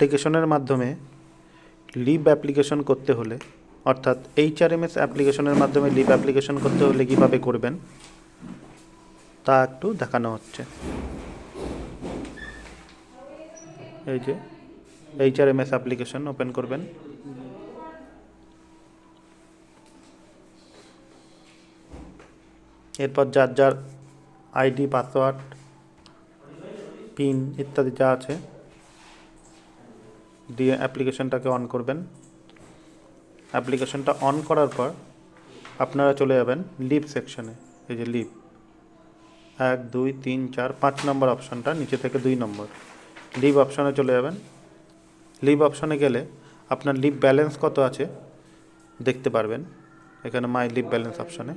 অ্যাপ্লিকেশনের মাধ্যমে leave application করতে হলে, অর্থাৎ এইচআরএমএস অ্যাপ্লিকেশনের মাধ্যমে লিভ অ্যাপ্লিকেশন করতে হলে কীভাবে করবেন, তা একটু দেখানো হচ্ছে। এই যে এইচআরএমএস অ্যাপ্লিকেশন ওপেন করবেন। এরপর যার যার আইডি, পাসওয়ার্ড, পিন ইত্যাদি যা আছে দিয়ে অ্যাপ্লিকেশনটাকে অন করবেন। অ্যাপ্লিকেশনটা অন করার পর আপনারা চলে যাবেন লিভ সেকশনে, এই যে লিভ। এক, দুই, তিন, চার, পাঁচ নম্বর অপশানটা, নিচে থেকে দুই নম্বর। লিভ অপশানে চলে যাবেন। লিভ অপশানে গেলে আপনার লিভ ব্যালেন্স কত আছে দেখতে পারবেন। এখানে মাই লিভ ব্যালেন্স অপশানে।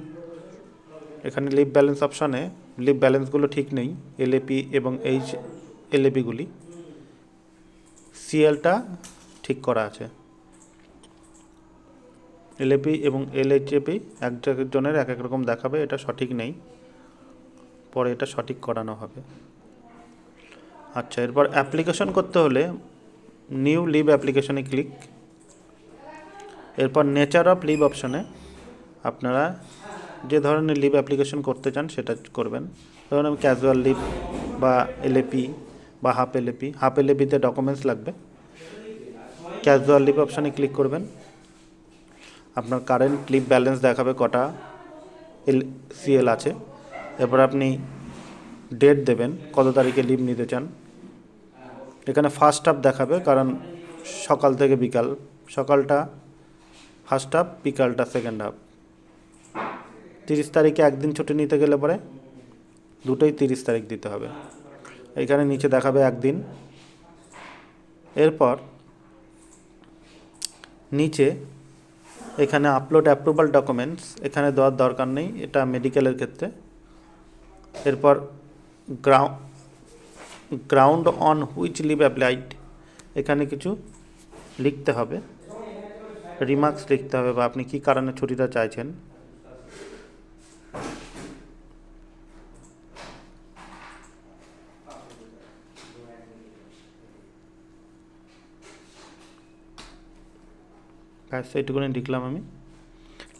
এখানে লিভ ব্যালেন্স অপশানে, লিভ ব্যালেন্সগুলো ঠিক নেই, এলএপি এবং এইচ, এলএপিগুলি। সিএলটা ঠিক করা আছে। এলএপি এবং এলএইচএপি এক জনের এক এক রকম দেখাবে, এটা সঠিক নেই। পরে এটা সঠিক করানো হবে। আচ্ছা এরপর অ্যাপ্লিকেশন করতে হলে নিউ লিভ অ্যাপ্লিকেশনে ক্লিক এরপর নেচার অফ লিভ অপশনে আপনারা যে ধরনের লিভ অ্যাপ্লিকেশন করতে চান, সেটা করবেন। ধরুন আমি ক্যাজুয়াল লিভ বা এলএপি বা হাফ এলএপি হাফ এলএপিতে ডকুমেন্টস লাগবে। ক্যাজুয়াল লিপ অপশানে ক্লিক করবেন। আপনার কারেন্ট লিভ ব্যালেন্স দেখাবে কটা এল সিএল আছে। এরপর আপনি ডেট দেবেন, কত তারিখে লিভ নিতে চান। এখানে ফার্স্ট হাফ দেখাবে, কারণ সকাল থেকে বিকাল। সকালটা ফার্স্ট হাফ বিকালটা সেকেন্ড হাফ তিরিশ তারিখে একদিন ছুটি নিতে গেলে পরে দুটোই তিরিশ তারিখ দিতে হবে। এখানে নিচে দেখাবে একদিন। এরপর নিচে এখানে আপলোড অ্যাপ্রুভাল ডকুমেন্টস এখানে দেওয়ার দরকার নেই, এটা মেডিকেলের ক্ষেত্রে। এরপর ground ground on which leave applied এখানে কিছু লিখতে হবে। রিমার্কস লিখতে হবে বা আপনি কী কারণে ছুটিটা চাইছেন। ব্যাস এইটুকুনি লিখলাম আমি।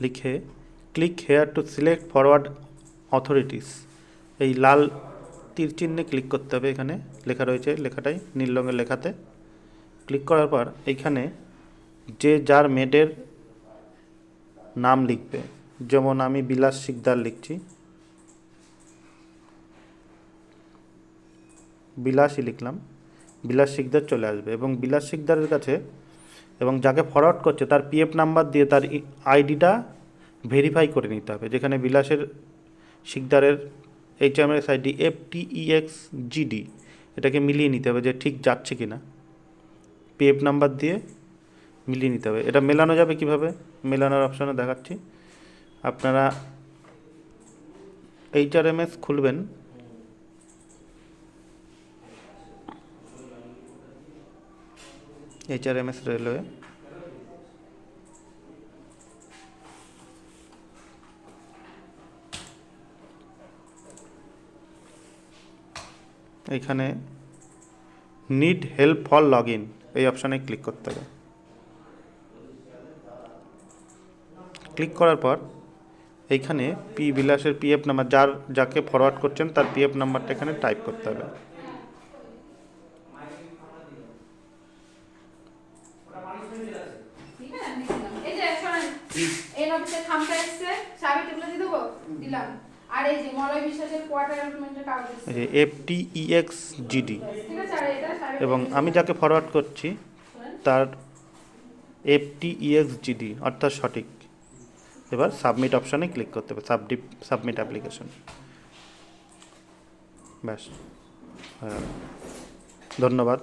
লিখে click here to select forward authorities এই লাল তীর চিহ্নে ক্লিক করতে হবে এখানে। লেখা রয়েছে লেখাটাই নীল রঙের লেখাতে। ক্লিক করার পর এইখানে যে যার মেডের নাম লিখবে। যেমন আমি বিলাস শিকদার লিখছি। বিলাসই লিখলাম। বিলাস শিকদার চলে আসবে এবং বিলাস শিকদারের কাছে এবং যাকে ফরওয়ার্ড করছে তার পিএফ নাম্বার দিয়ে তার আইডিটা ভেরিফাই করে নিতে হবে। যেখানে বিলাসের, শিকদারের HMS ID F T E X GD এটাকে মিলিয়ে নিতে হবে যে ঠিক যাচ্ছে কি না পিএফ নাম্বার দিয়ে মিলিয়ে নিতে হবে। এটা মেলানো যাবে কীভাবে? মেলানোর অপশানে দেখাচ্ছি। আপনারা এইচআরএমএস খুলবেন। এইচআরএমএস রেলওয়ে এখানে need help for log in এই অপশানে ক্লিক করতে হবে। ক্লিক করার পর এইখানে পি বিলাসের পিএফ নাম্বার যার, যাকে ফরওয়ার্ড করছেন, তার পিএফ নাম্বারটা এখানে টাইপ করতে হবে ঠিক আছে লিখলাম। এই যে শোনেন এই অফিসে খামটা এসছে সাবিত এগুলো দিয়ে দেবো? দিলাম। আর এই যে মলয় বিশ্বাসের কোয়ার্টার কাগজ এই যে এফ টি ইএক্স জিডি ঠিক আছে আর এটা এবং আমি যাকে ফরওয়ার্ড করছি তার এফ টি ইএক্স জিডি অর্থাৎ সঠিক। এবার সাবমিট অপশানে ক্লিক করতে হবে সাবডিপ সাবমিট অ্যাপ্লিকেশন ব্যাস। হয়ে। ধন্যবাদ।